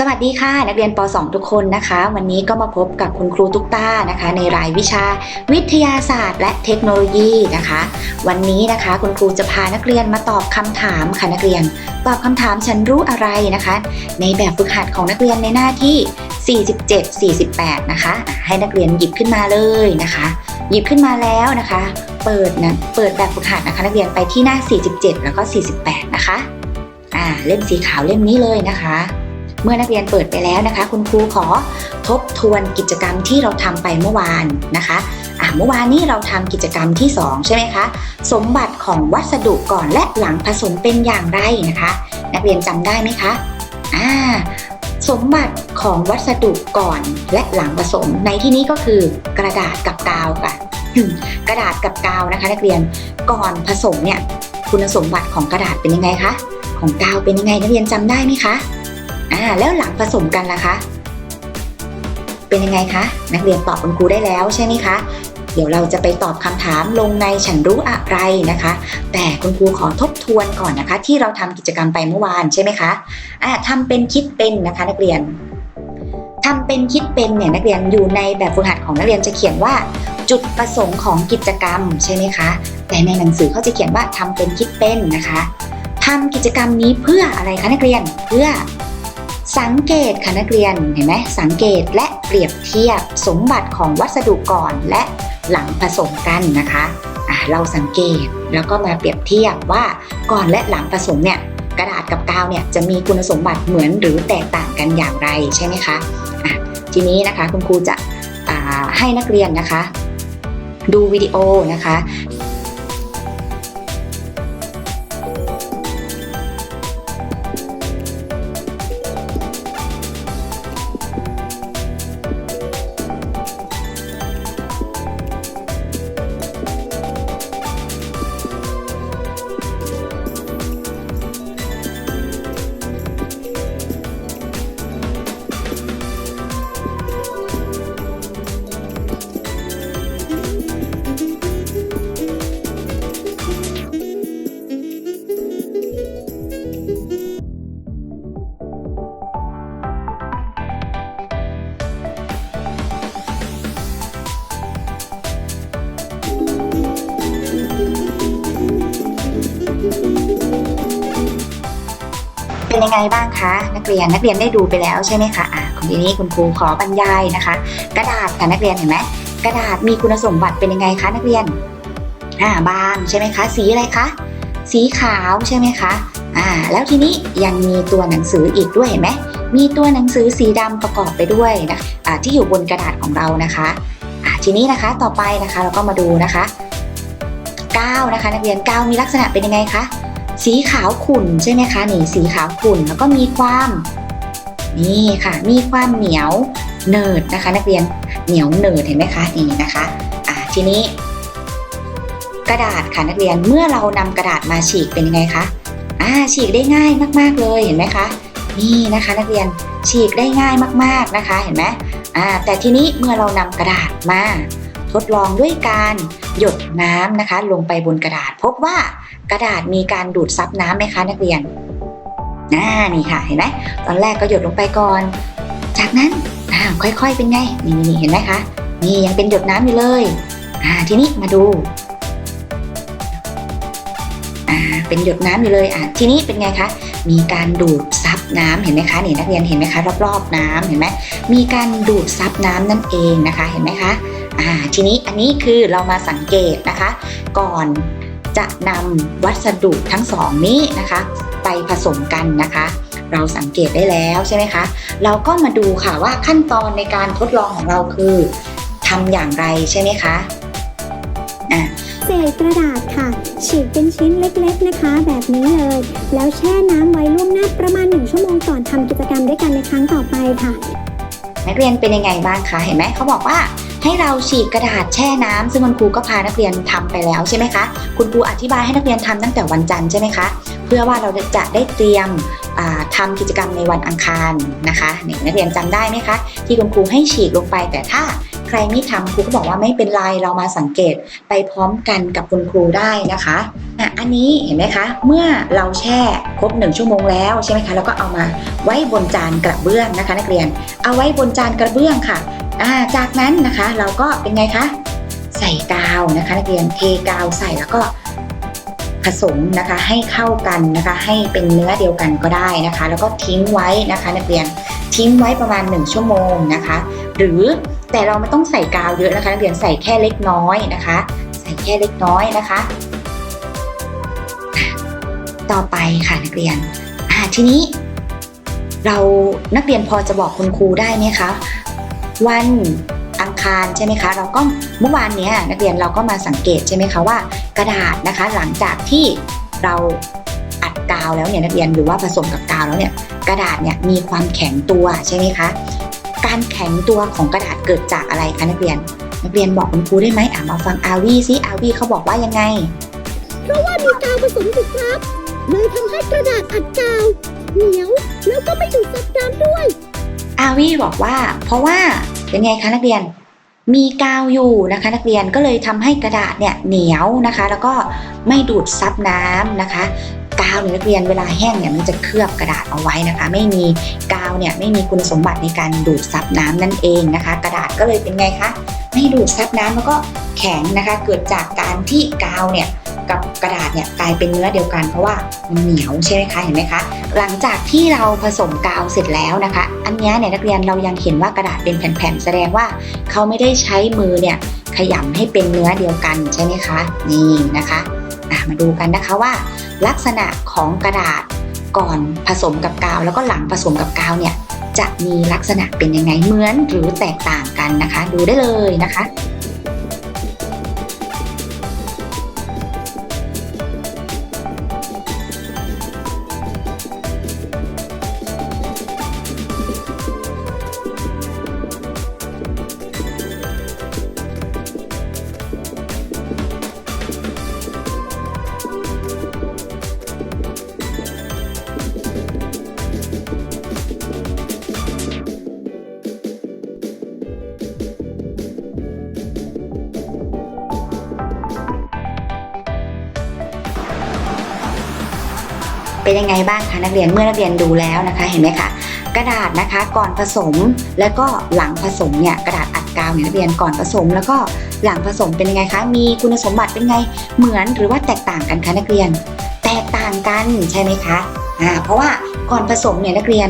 สวัสดีค่ะ นักเรียนป .2 ทุกคนนะคะ วันนี้ก็มาพบกับคุณครูตุ๊กตานะคะ ในรายวิชาวิทยาศาสตร์ และเทคโนโลยีนะคะ วันนี้นะคะคุณครูจะพานักเรียนมาตอบคำถามค่ะนักเรียน ตอบคำถามฉันรู้อะไรนะคะ ในแบบฝึกหัดของนักเรียนในหน้าที่ 47 48 นะคะอะให้นักเรียนหยิบขึ้นมาเลยนะคะ หยิบขึ้นมาแล้วนะคะ เปิดนะเปิดแบบฝึกหัดนะคะ นักเรียนไปที่หน้า 47 แล้วก็ 48 นะคะอ่าเล่มสีขาวเล่มนี้เลยนะคะ เมื่อนักเรียนเปิดไปแล้วนะคะ คุณครูขอทบทวนกิจกรรมที่เราทำไปเมื่อวานนะคะอะเมื่อวานนี้เราทำกิจกรรมที่ 2 ใช่ไหมคะ สมบัติของวัสดุก่อนและหลังผสมเป็นอย่างไรนะคะ นักเรียนจำได้ไหมคะอ่าสมบัติของวัสดุก่อนและหลังผสม ในที่นี้ก็คือกระดาษกับกาวค่ะกระดาษกับกาวนะคะ นักเรียนก่อนผสมเนี่ยคุณสมบัติของกระดาษเป็นยังไงคะของกาวเป็นยังไงนักเรียนจำได้ไหมคะ อ่าแล้วหลังผสมกันล่ะคะ เป็นยังไงคะ นักเรียนตอบคุณครูได้แล้วใช่ไหมคะ เดี๋ยวเราจะไปตอบคำถามลงในฉันรู้อะไรนะคะ แต่คุณครูขอทบทวนก่อนนะคะ ที่เราทำกิจกรรมไปเมื่อวานใช่ไหมคะอ่าทำเป็นคิดเป็นนะคะ นักเรียนทำเป็นคิดเป็นเนี่ยนักเรียนอยู่ในแบบฝึกหัดของนักเรียนจะเขียนว่าจุดประสงค์ของกิจกรรมใช่ไหมคะ แต่ในหนังสือเขาจะเขียนว่าทำเป็นคิดเป็นนะคะทำกิจกรรมนี้เพื่ออะไรคะนักเรียนเพื่อ สังเกตค่ะนักเรียนเห็นไหมสังเกตและเปรียบเทียบสมบัติของวัสดุก่อนและหลังผสมกันนะคะะเราสังเกตแล้วก็มาเปรียบเทียบว่าก่อนและหลังผสมเนี่ยกระดาษกับกาวเนี่ยจะมีคุณสมบัติเหมือนหรือแตกต่างกันอย่างไรใช่ไหมคะะทีนี้นะคะคุณครูจะให้นักเรียนนะคะ ดูวิดีโอนะคะ เป็นยังไงบ้างคะ นักเรียนนักเรียนได้ดูไปแล้วใช่ไหมคะอะทีนี้คุณครูขอบรรยายนะคะ กระดาษค่ะนักเรียนเห็นไหมกระดาษมีคุณสมบัติเป็นยังไงคะนักเรียนอ่าบางใช่ไหมคะ สีอะไรคะสีขาวใช่ไหมคะอ่าแล้วทีนี้ยังมีตัวหนังสืออีกด้วยเห็นไหมมีตัวหนังสือสีดำประกอบไปด้วยนะอ่าที่อยู่บนกระดาษของเรานะคะอ่าทีนี้นะคะต่อไปนะคะเราก็มาดูนะคะก้าวนะคะ นักเรียนก้าวมีลักษณะเป็นยังไงคะ สีขาวขุ่นใช่ไหมคะนี่สีขาวขุ่นแล้วก็มีความนี่ค่ะ มีความเหนียวเนิร์ดนะคะ นักเรียนเหนียวเนิร์ดเห็นไหมคะนี่นะคะอ่าทีนี้ กระดาษค่ะนักเรียนเมื่อเรานำกระดาษมาฉีกเป็นยังไงคะอ่าฉีกได้ง่ายมาก ๆเลยเห็นไหมคะนี่นะคะนักเรียนฉีกได้ง่ายมากๆนะคะ เห็นไหมอ่าแต่ทีนี้เมื่อเรานำกระดาษมา ทดลองด้วยการหยดน้ำนะคะ ลงไปบนกระดาษ พบว่า กระดาษมีการดูดซับน้ำไหมคะนักเรียนน่านี่ค่ะเห็นไหมตอนแรกก็หยดลงไปก่อน จากนั้นอ่าค่อยๆเป็นไงนี่นี่เห็นไหมคะนี่ยังเป็นหยดน้ำอยู่เลยอ่าทีนี้มาดูอ่าเป็นหยดน้ำอยู่เลยอ่าทีนี้เป็นไงคะมีการดูดซับน้ำเห็นไหมคะนี่นักเรียนเห็นไหมคะรอบๆน้ำเห็นไหมมีการดูดซับน้ำนั่นเองนะคะเห็นไหมคะอ่าทีนี้อันนี้คือเรามาสังเกตนะคะ ก่อน จะนำวัสดุทั้งสองนี้นะคะ ไปผสมกันนะคะ เราสังเกตได้แล้วใช่ไหมคะ เราก็มาดูค่ะว่าขั้นตอนในการทดลองของเราคือทำอย่างไรใช่ไหมคะอะเศษกระดาษค่ะ ฉีกเป็นชิ้นเล็กๆนะคะ แบบนี้เลย แล้วแช่น้ำไว้ล่วงหน้าประมาณ 1 ชั่วโมงก่อนทำกิจกรรมด้วยกันในครั้งต่อไปค่ะ นักเรียนเป็นยังไงบ้างคะ เห็นไหมเขาบอกว่า ให้เราฉีกกระดาษแช่น้ำซึ่งคุณครูก็พานักเรียนทำไปแล้วใช่ไหมคะ คุณครูอธิบายให้นักเรียนทำตั้งแต่วันจันทร์ใช่ไหมคะ เพื่อว่าเราจะได้เตรียมอ่าทำกิจกรรมในวันอังคารนะคะนี่นักเรียนจำได้ไหมคะ ที่คุณครูให้ฉีกลงไปแต่ถ้าใครไม่ทำครูก็บอกว่าไม่เป็นไรเรามาสังเกตไปพร้อมกันกับคุณครูได้นะคะอันนี้เห็นไหมคะ เมื่อเราแช่ครบหนึ่งชั่วโมงแล้วใช่ไหมคะแล้วก็เอามาไว้บนจานกระเบื้องนะคะ นักเรียน เอาไว้บนจานกระเบื้องค่ะ อ่าจากนั้นนะคะเราก็เป็นไงคะใส่กาวนะคะนักเรียนเทกาวใส่แล้วก็ผสมนะคะให้เข้ากันนะคะ ให้เป็นเนื้อเดียวกันก็ได้นะคะ แล้วก็ทิ้งไว้นะคะนักเรียนทิ้งไว้ประมาณ 1 ชั่วโมงนะคะ หรือแต่เราไม่ต้องใส่กาวเยอะนะคะนักเรียนใส่แค่เล็กน้อยนะคะ ใส่แค่เล็กน้อยนะคะ ต่อไปค่ะนักเรียนอ่าทีนี้ เรานักเรียนพอจะบอกคุณครูได้ไหมคะ วันอังคารใช่ไหมคะ เราก็เมื่อวานนี้นักเรียนเราก็มาสังเกตใช่ไหมคะว่ากระดาษนะคะ หลังจากที่เราอัดกาวแล้วเนี่ยนักเรียนหรือว่าผสมกับกาวแล้วเนี่ยกระดาษเนี่ยมีความแข็งตัวใช่ไหมคะ การแข็งตัวของกระดาษเกิดจากอะไรคะนักเรียน นักเรียนบอกคุณครูได้ไหมอะมาฟังอาวีซิอาวีเขาบอกว่ายังไง เพราะว่ามีกาวผสมอยู่ครับเลยทำให้กระดาษอัดกาวเหนียวแล้วก็ไม่ดูดซับน้ำด้วย อาวี่บอกว่า เพราะว่าเป็นไงคะนักเรียน มีกาวอยู่นะคะ นักเรียนก็เลยทำให้กระดาษเนี่ยเหนียวนะคะ แล้วก็ไม่ดูดซับน้ำนะคะกาวเนี่ยนักเรียนเวลาแห้งเนี่ยมันจะเคลือบกระดาษเอาไว้นะคะ ไม่มีกาวเนี่ยไม่มีคุณสมบัติในการดูดซับน้ำนั่นเองนะคะ กระดาษก็เลยเป็นไงคะไม่ดูดซับน้ำแล้วก็แข็งนะคะ เกิดจากการที่กาวเนี่ย กับกระดาษเนี่ยกลายเป็นเนื้อเดียวกัน เพราะว่ามันเหนียวใช่ไหมคะเห็นไหมคะ หลังจากที่เราผสมกาวเสร็จแล้วนะคะ อันนี้เนี่ยนักเรียนเรายังเห็นว่ากระดาษเป็นแผ่นๆแสดงว่าเขาไม่ได้ใช้มือเนี่ยขยำให้เป็นเนื้อเดียวกันใช่ไหมคะนี่นะคะมาดูกันนะคะว่า ลักษณะของกระดาษก่อนผสมกับกาว แล้วก็หลังผสมกับกาวเนี่ยจะมีลักษณะเป็นยังไงเหมือนหรือแตกต่างกันนะคะ ดูได้เลยนะคะ เป็นยังไงบ้างคะนักเรียนเมื่อนักเรียนดูแล้วนะคะเห็นไหมคะกระดาษนะคะก่อนผสมแล้วก็หลังผสมเนี่ยกระดาษอัดกาวเนี่ยนักเรียนก่อนผสม แล้วก็หลังผสมเป็นยังไงคะมีคุณสมบัติเป็นไงเหมือนหรือว่าแตกต่างกันคะนักเรียน แตกต่างกันใช่ไหมคะอ่าเพราะว่าก่อนผสมเนี่ยนักเรียน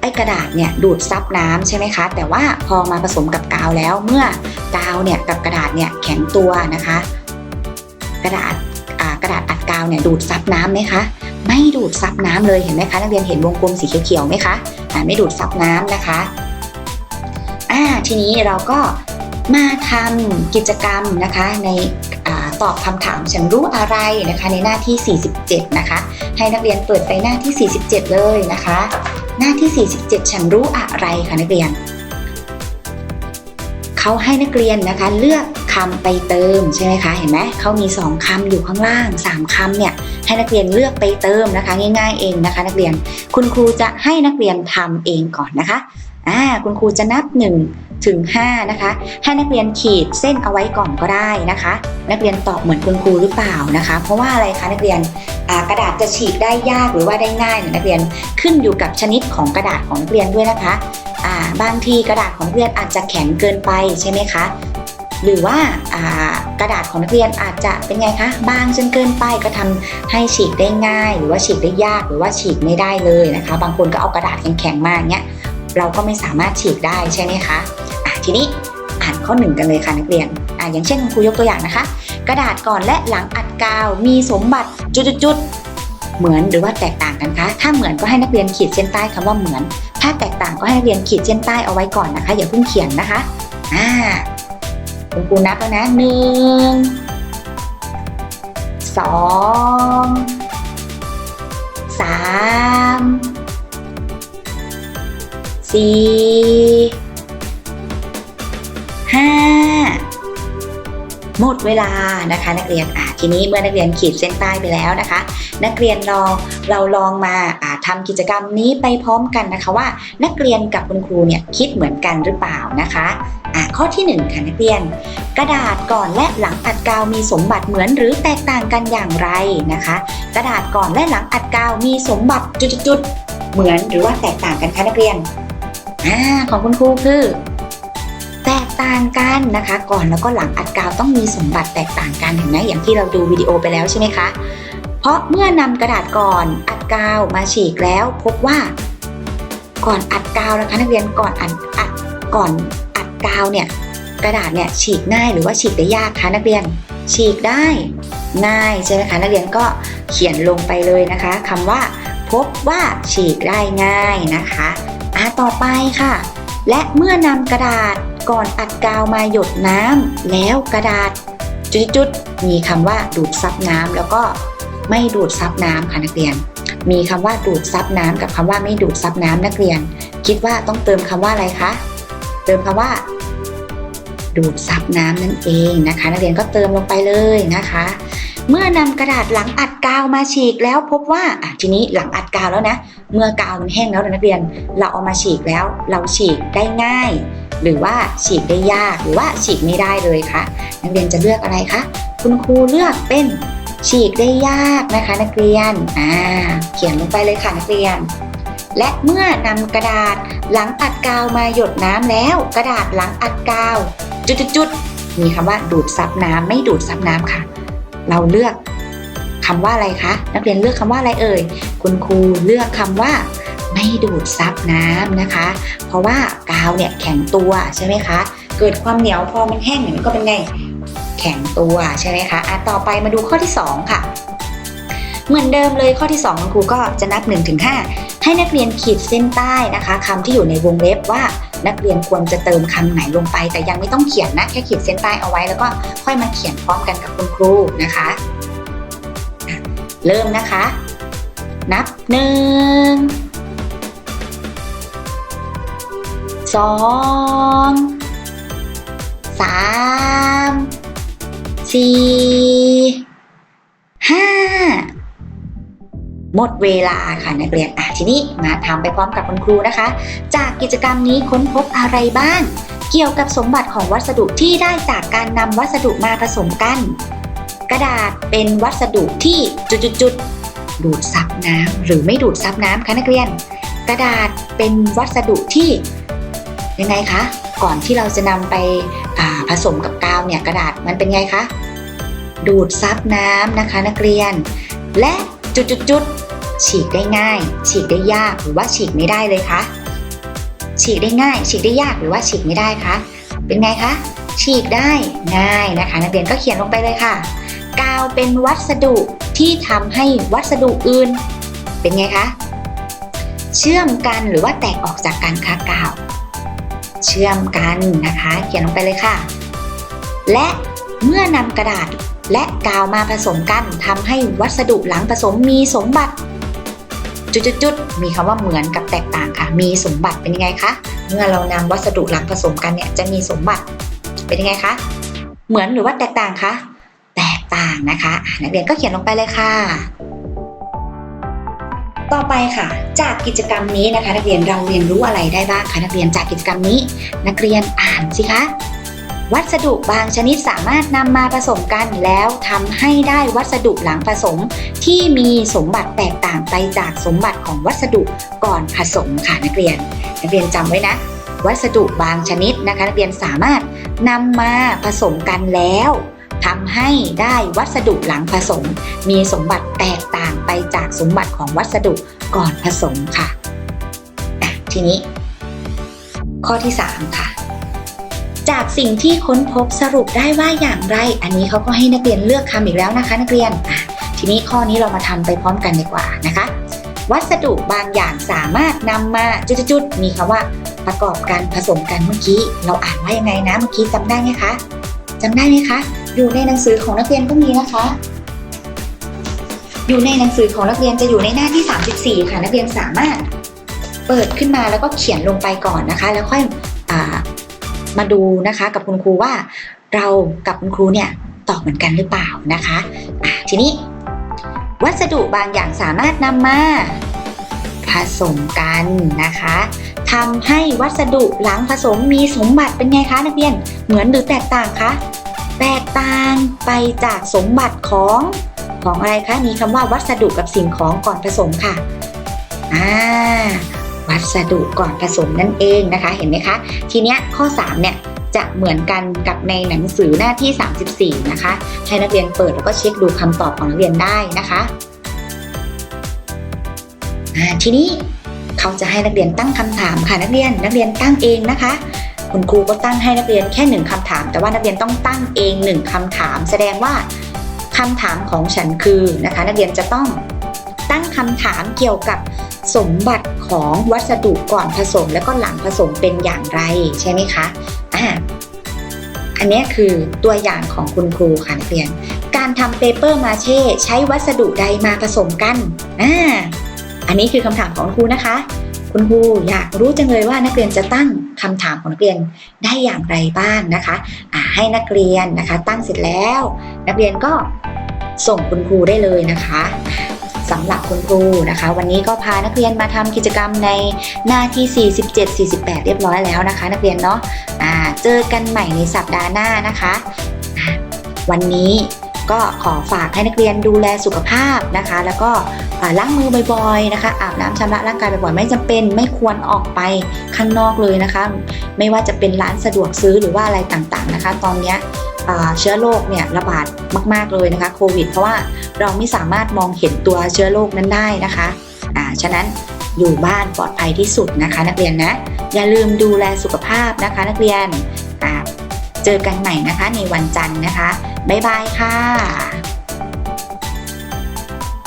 ไอ้กระดาษเนี่ยดูดซับน้ำใช่ไหมคะ แต่ว่าพอมาผสมกับกาวแล้วเมื่อกาวเนี่ยกับกระดาษเนี่ยแข็งตัวนะคะ กระดาษกระดาษอัดกาวเนี่ยดูดซับน้ำไหมคะ ไม่ดูดซับน้ำเลยเห็นไหมคะนักเรียนเห็นวงกลมสีเขียวๆไหมคะอ่าไม่ดูดซับน้ำนะคะอ่าทีนี้เราก็มาทำกิจกรรมนะคะในอตอบคำถามฉันรู้อะไรนะคะ ในหน้าที่ 47 นะคะ ให้นักเรียนเปิดไปหน้าที่ 47 เลยนะคะ หน้าที่ 47 ฉันรู้อะไรคะนักเรียนเขาให้นักเรียนนะคะเลือกคำไปเติมใช่ไหมคะเห็นไหมเขามี 2คำอยู่ข้างล่าง 3คำเนี่ย ให้นักเรียนเลือกไปเติมนะคะ ง่ายๆเองนะคะ นักเรียนคุณครูจะให้นักเรียนทำเองก่อนนะคะอ่าคุณครูจะนับ 1 ถึง 5 นะคะ ให้นักเรียนขีดเส้นเอาไว้ก่อนก็ได้นะคะ นักเรียนตอบเหมือนคุณครูหรือเปล่านะคะ เพราะว่าอะไรคะนักเรียนกระดาษจะฉีกได้ยากหรือว่าได้ง่ายนักเรียนขึ้นอยู่กับชนิดของกระดาษของนักเรียนด้วยนะคะบางทีกระดาษของนักเรียนอาจจะแข็งเกินไปใช่ไหมคะ หรือว่ากระดาษของนักเรียนอาจจะเป็นไงคะบางจนเกินไปก็ทำให้ฉีกได้ง่าย หรือว่าฉีกได้ยากหรือว่าฉีกไม่ได้เลยนะคะ บางคนก็เอากระดาษแข็งๆมาเนี้ยเราก็ไม่สามารถฉีกได้ใช่ไหมคะอะทีนี้อ่านข้อหนึ่งกันเลยค่ะนักเรียนอะอย่างเช่นคุณครูยกตัวอย่างนะคะ กระดาษก่อนและหลังอัดกาวมีสมบัติจุดๆเหมือนหรือว่าแตกต่างกันคะถ้าเหมือนก็ให้นักเรียนขีดเส้นใต้คำว่าเหมือน ถ้าแตกต่างก็ให้นักเรียนขีดเส้นใต้เอาไว้ก่อนนะคะ อย่าเพิ่งเขียนนะคะอ่า คุณครูนับแล้วนะหนึ่งสองสามสี่ห้าหมดเวลานะคะ นักเรียนอะทีนี้เมื่อนักเรียนขีดเส้นใต้ไปแล้วนะคะ นักเรียนลองเราลองมาอ่าทำกิจกรรมนี้ไปพร้อมกันนะคะว่า นักเรียนกับคุณครูเนี่ยคิดเหมือนกันหรือเปล่านะคะ อะข้อที่หนึ่งค่ะนักเรียน กระดาษก่อนและหลังอัดกาวมีสมบัติเหมือนหรือแตกต่างกันอย่างไรนะคะ กระดาษก่อนและหลังอัดกาวมีสมบัติจุดๆเหมือนหรือว่าแตกต่างกันคะนักเรียนอ่าของคุณครูคือแตกต่างกันนะคะ ก่อนแล้วก็หลังอัดกาวต้องมีสมบัติแตกต่างกันเห็นไหมอย่างที่เราดูวิดีโอไปแล้วใช่ไหมคะ เพราะเมื่อนำกระดาษก่อนอัดกาวมาฉีกแล้ว พบว่า ก่อนอัดกาวนะคะนักเรียนก่อนอัดอัดก่อน กาวเนี่ยกระดาษเนี่ยฉีกง่ายหรือว่าฉีกได้ยากคะนักเรียน ฉีกได้ง่ายใช่ไหมคะนักเรียนก็เขียนลงไปเลยนะคะคำว่า พบว่าฉีกได้ง่ายนะคะอะต่อไปค่ะ และเมื่อนำกระดาษก่อนอัดกาวมาหยดน้ำแล้วกระดาษจุดๆมีคำว่าดูดซับน้ำแล้วก็ไม่ดูดซับน้ำค่ะนักเรียน มีคำว่าดูดซับน้ำกับคำว่าไม่ดูดซับน้ำนักเรียน คิดว่าต้องเติมคำว่าอะไรคะ เติมคำว่า ดูดซับน้ำนั่นเองนะคะ นักเรียนก็เติมลงไปเลยนะคะ เมื่อนำกระดาษหลังอัดกาวมาฉีกแล้วพบว่าอะทีนี้หลังอัดกาวแล้วนะ เมื่อกาวมันแห้งแล้วนักเรียน เราเอามาฉีกแล้ว เราฉีกได้ง่าย หรือว่าฉีกได้ยากหรือว่าฉีกไม่ได้เลยค่ะ นักเรียนจะเลือกอะไรคะคุณครูเลือกเป็นฉีกได้ยากนะคะ นักเรียน อ่า เขียนลงไปเลยค่ะนักเรียน และเมื่อนำกระดาษหลังอัดกาวมาหยดน้ำแล้ว กระดาษหลังอัดกาว จุดๆมีคำว่าดูดซับน้ำไม่ดูดซับน้ำค่ะ เราเลือกคำว่าอะไรคะนักเรียนเลือกคำว่าอะไรเอ่ยคุณครูเลือกคำว่าไม่ดูดซับน้ำนะคะ เพราะว่ากาวเนี่ยแข็งตัวใช่ไหมคะ เกิดความเหนียวพอมันแห้งเนี่ยมันก็เป็นไงแข็งตัวใช่ไหมคะอะต่อไปมาดูข้อที่ 2 ค่ะ เหมือนเดิมเลยข้อที่2คุณครูก็จะนับ1-5ถึง5ให้นักเรียนขีดเส้นใต้นะคะคำที่อยู่ในวงเล็บว่านักเรียนควรจะเติมคำไหนลงไป แต่ยังไม่ต้องเขียนนะแค่ขีดเส้นใต้เอาไว้แล้วก็ค่อยมาเขียนพร้อมกันกับคุณครูนะคะอะเริ่มนะคะ นับหนึ่งสองสามสี่ มดเวลาค่ะนักเรียนอะทีนี้มาทำไปพร้อมกับคุณครูนะคะ จากกิจกรรมนี้ค้นพบอะไรบ้าง เกี่ยวกับสมบัติของวัสดุที่ได้จากการนำวัสดุมาผสมกัน กระดาษเป็นวัสดุที่จุดๆดูดซับน้ำหรือไม่ดูดซับน้ำคะนักเรียน กระดาษเป็นวัสดุที่ยังไงคะก่อนที่เราจะนำไปผสมกับกาวเนี่ยกระดาษมันเป็นไงคะดูดซับน้ำนะคะนักเรียน และจุดๆ ฉีกได้ง่าย ฉีกได้ยากหรือว่าฉีกไม่ได้เลยคะฉีกได้ง่าย ฉีกได้ยากหรือว่าฉีกไม่ได้คะเป็นไงคะฉีกได้ง่ายนะคะ นักเรียนก็เขียนลงไปเลยค่ะ กาวเป็นวัสดุที่ทำให้วัสดุอื่น เป็นไงคะเชื่อมกันหรือว่าแตกออกจากกันคะกาว เชื่อมกันนะคะ เขียนลงไปเลยค่ะ และเมื่อนำกระดาษและกาวมาผสมกันทำให้วัสดุหลังผสมมีสมบัติ จุดๆมีคำว่าเหมือนกับแตกต่างค่ะ มีสมบัติเป็นยังไงคะเมื่อเรานำวัสดุหลังผสมกันเนี่ยจะมีสมบัติเป็นยังไงคะเหมือนหรือว่าแตกต่างคะแตกต่างนะคะนักเรียนก็เขียนลงไปเลยค่ะ ต่อไปค่ะ จากกิจกรรมนี้นะคะ นักเรียนเราเรียนรู้อะไรได้บ้างคะนักเรียนจากกิจกรรมนี้ นักเรียนอ่านสิคะ วัสดุบางชนิดสามารถนำมาผสมกันแล้วทำให้ได้วัสดุหลังผสม ที่มีสมบัติแตกต่างไปจากสมบัติของวัสดุก่อนผสมค่ะนักเรียน นักเรียนจำไว้นะ วัสดุบางชนิดนะคะนักเรียนสามารถนำมาผสมกันแล้วทำให้ได้วัสดุหลังผสม มีสมบัติแตกต่างไปจากสมบัติของวัสดุก่อนผสมค่ะทีนี้ ข้อที่ 3 ค่ะ จากสิ่งที่ค้นพบสรุปได้ว่าอย่างไร อันนี้เขาก็ให้นักเรียนเลือกคำอีกแล้วนะคะ นักเรียน ทีนี้ข้อนี้เรามาทำไปพร้อมกันดีกว่านะคะ วัสดุบางอย่างสามารถนำมาจุดๆมีคำว่าประกอบกันผสมกันเมื่อกี้ เราอ่านว่ายังไงนะเมื่อกี้จำได้ไหมคะจำได้ไหมคะอยู่ในหนังสือของนักเรียนก็มีนะคะ อยู่ในหนังสือของนักเรียนจะอยู่ในหน้าที่ 34 ค่ะ นักเรียนสามารถเปิดขึ้นมาแล้วก็เขียนลงไปก่อนนะคะ แล้วค่อยอ มาดูนะคะกับคุณครูว่าเรากับคุณครูเนี่ยตอบเหมือนกันหรือเปล่านะคะะทีนี้ วัสดุบางอย่างสามารถนำมาผสมกันนะคะทำให้วัสดุหลังผสมมีสมบัติเป็นไงคะนักเรียนเหมือนหรือแตกต่างคะแตกต่างไปจากสมบัติของของอะไรคะมีคำว่าวัสดุกับสิ่งของก่อนผสมค่ะอ่า วัสดุก่อนผสมนั่นเองนะคะ เห็นไหมคะ ทีเนี้ยข้อ 3 เนี่ยจะเหมือนกันกับในหนังสือหน้าที่ 34 นะคะ ให้นักเรียนเปิดแล้วก็เช็คดูคำตอบของนักเรียนได้นะคะทีนี้เขาจะให้นักเรียนตั้งคำถามค่ะนักเรียนนักเรียนตั้งเองนะคะ คุณครูก็ตั้งให้นักเรียนแค่หนึ่งคำถาม แต่ว่านักเรียนต้องตั้งเองหนึ่งคำถาม แสดงว่าคำถามของฉันคือนะคะ นักเรียนจะต้องตั้งคำถามเกี่ยวกับ สมบัติของวัสดุก่อนผสม แล้วก็หลังผสมเป็นอย่างไรใช่ไหมคะอ่าอันนี้คือตัวอย่างของคุณครูค่ะนักเรียน การทำเปเปอร์มาเช่ใช้วัสดุใดมาผสมกันอ่าอันนี้คือคำถามของคุณครูนะคะ คุณครูอยากรู้จังเลยว่านักเรียนจะตั้งคำถามของนักเรียนได้อย่างไรบ้างนะคะอ่าให้นักเรียนนะคะ ตั้งเสร็จแล้ว นักเรียนก็ส่งคุณครูได้เลยนะคะ สำหรับคุณครูนะคะ วันนี้ก็พานักเรียนมาทำกิจกรรมในหน้าที่ 47 48 เรียบร้อยแล้วนะคะ นักเรียนเนาะอ่าเจอกันใหม่ในสัปดาห์หน้านะคะ วันนี้ก็ขอฝากให้นักเรียนดูแลสุขภาพนะคะ แล้วก็ล้างมือบ่อยๆนะคะ อาบน้ำชำระร่างกายบ่อยๆไม่จำเป็นไม่ควรออกไปข้างนอกเลยนะคะ ไม่ว่าจะเป็นร้านสะดวกซื้อหรือว่าอะไรต่างๆนะคะ ตอนเนี้ย เชื้อโรคเนี่ยระบาดมาก ๆเลยนะคะโควิด เพราะว่าเราไม่สามารถมองเห็นตัวเชื้อโรคนั้นได้นะคะอ่าฉะนั้นอยู่บ้านปลอดภัยที่สุดนะคะ นักเรียนนะ อย่าลืมดูแลสุขภาพนะคะ นักเรียนอ่าเจอกันใหม่นะคะในวันจันทร์นะคะ บ๊ายบายค่ะ